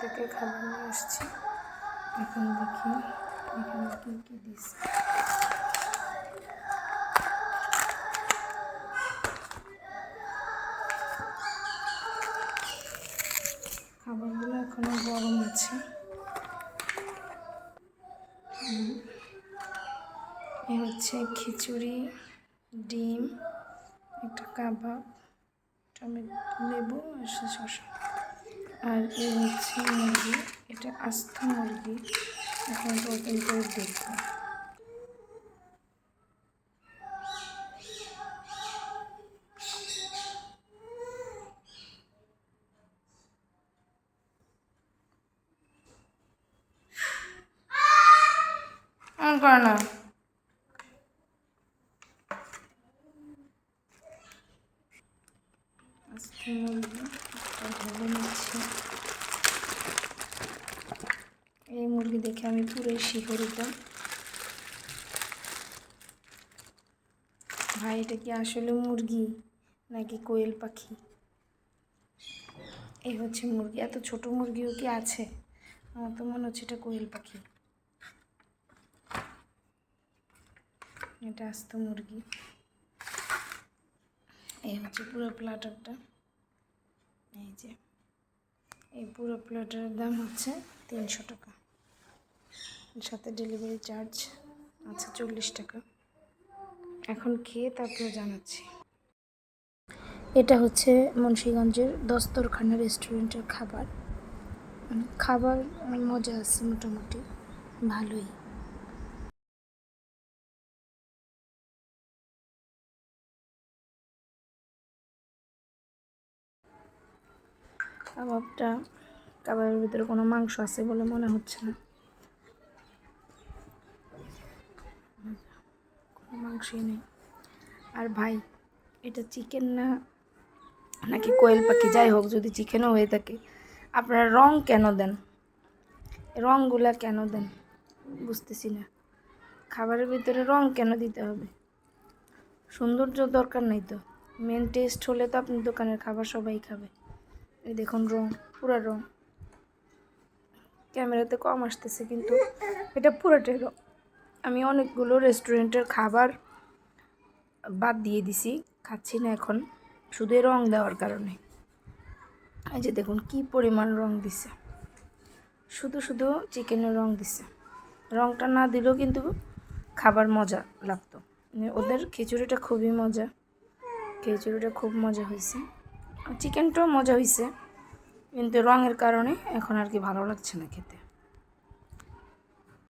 থেকে খাবার নিয়ে আসছি। এখন দেখি এখানে কি কি দিচ্ছে। খাবারগুলো এখনও গরম আছে। এ হচ্ছে খিচুড়ি, ডিম, একটা কাবাব, টমেটো, লেবু আর শসা। আর এই হচ্ছে মুরগি এটা আস্ত মুরগি। এখন ওপেন করে দেখব। কর না। মুরগি এটা এই মুরগি দেখে আমি পুরোই শিহরিত। ভাই, এটা কি আসলে মুরগি নাকি কোয়েল পাখি? এই হচ্ছে মুরগি। এত ছোট মুরগিও কি আছে? আমার তো মনে হচ্ছে এটা কোয়েল পাখি। এটা আস্ত মুরগি। এই হচ্ছে পুরো প্লাটারটা এই যে, এই পুরো প্লেটারের দাম হচ্ছে তিনশো টাকা। সাথে ডেলিভারি চার্জ আছে চল্লিশ টাকা। এখন খেয়ে তারপরে জানাচ্ছি। এটা হচ্ছে মুন্সীগঞ্জের দস্তরখানা রেস্টুরেন্টের খাবার। খাবার মজা আছে মোটামুটি, ভালোই। কাবাবটা, কাবাবের ভিতরে কোনো মাংস আছে বলে মনে হচ্ছে না। কোনো মাংসই নেই। আর ভাই, এটা চিকেন না, নাকি কোয়েল পাখি? যাই হোক, যদি চিকেনও হয়ে থাকে, আপনারা রং কেন দেন? রঙগুলা কেন দেন? বুঝতেছি না। খাবারের ভিতরে রং কেন দিতে হবে? সৌন্দর্য দরকার নেই তো। মেন টেস্ট হলে তো আপনি দোকানের খাবার সবাই খাবে। এই দেখুন রং, পুরা রং। ক্যামেরাতে কম আসতেছে কিন্তু এটা পুরোটাই রং। আমি অনেকগুলো রেস্টুরেন্টের খাবার বাদ দিয়ে দিছি, খাচ্ছি না এখন, শুধু রং দেওয়ার কারণে। এই যে দেখুন কি পরিমাণ রং দিছে। শুধু শুধু চিকেনের রং দিছে। রংটা না দিলেও কিন্তু খাবার মজা লাগতো। ওদের খিচুড়িটা খুবই মজা। খিচুড়িটা খুব মজা হয়েছে। চিকেনটাও মজা হয়েছে কিন্তু রঙের কারণে এখন আর কি ভালো লাগছে না খেতে।